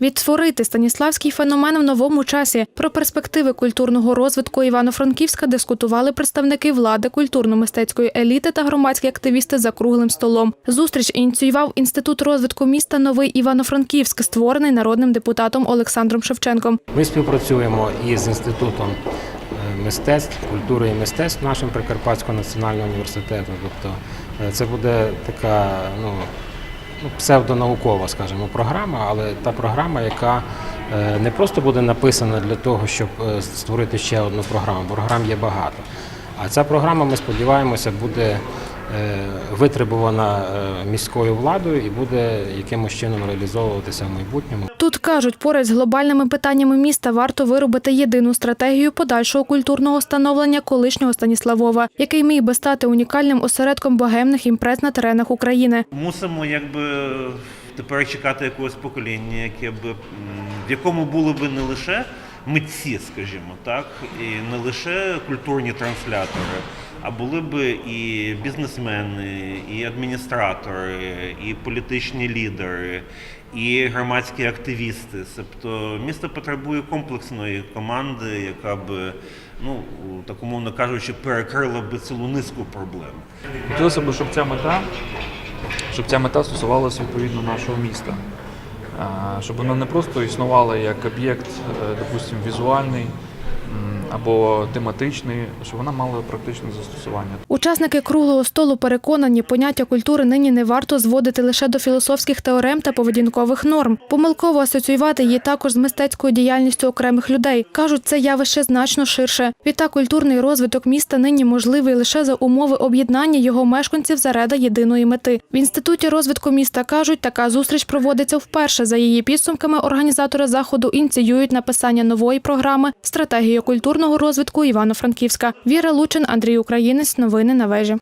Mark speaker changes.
Speaker 1: Відтворити станіславський феномен в новому часі. Про перспективи культурного розвитку Івано-Франківська дискутували представники влади, культурно-мистецької еліти та громадські активісти за круглим столом. Зустріч ініціював інститут розвитку міста Новий Івано-Франківськ, створений народним депутатом Олександром Шевченком.
Speaker 2: Ми співпрацюємо із інститутом е, мистецтв, культури і мистецтв нашим Прикарпатського національного університету. Тобто е, це буде така ну, ну, псевдонаукова, скажімо, програма, але та програма, яка е, не просто буде написана для того, щоб е, створити ще одну програму. Програм є багато. А ця програма, ми сподіваємося, буде е, витребувана е, міською владою і буде якимось чином реалізовуватися в майбутньому.
Speaker 1: Тут кажуть, поряд з глобальними питаннями міста варто виробити єдину стратегію подальшого культурного становлення колишнього Станіславова, який міг би стати унікальним осередком богемних імпрез на теренах України.
Speaker 3: Мусимо якби тепер чекати якогось покоління, яке б в якому були б не лише митці, скажімо так, і не лише культурні транслятори, а були б і бізнесмени, і адміністратори, і політичні лідери, і громадські активісти. Тобто місто потребує комплексної команди, яка б, ну так умовно кажучи, перекрила би цілу низку проблем.
Speaker 4: Хотілося б, щоб ця мета, щоб ця мета стосувалася відповідно нашого міста. А, Щоб воно не просто існувала як об'єкт, допустим, візуальний або тематичний, щоб вона мала практичне застосування.
Speaker 1: Учасники круглого столу переконані, поняття культури нині не варто зводити лише до філософських теорем та поведінкових норм. Помилково асоціювати її також з мистецькою діяльністю окремих людей. кажуть, це явище значно ширше. Відтак культурний розвиток міста нині можливий лише за умови об'єднання його мешканців заради єдиної мети. В інституті розвитку міста кажуть, така зустріч проводиться вперше. За її підсумками організатори заходу ініціюють написання нової програми Стратегія культурного розвитку Івано-Франківська. Віра Лучин, Андрій Українець. Новини на вежі.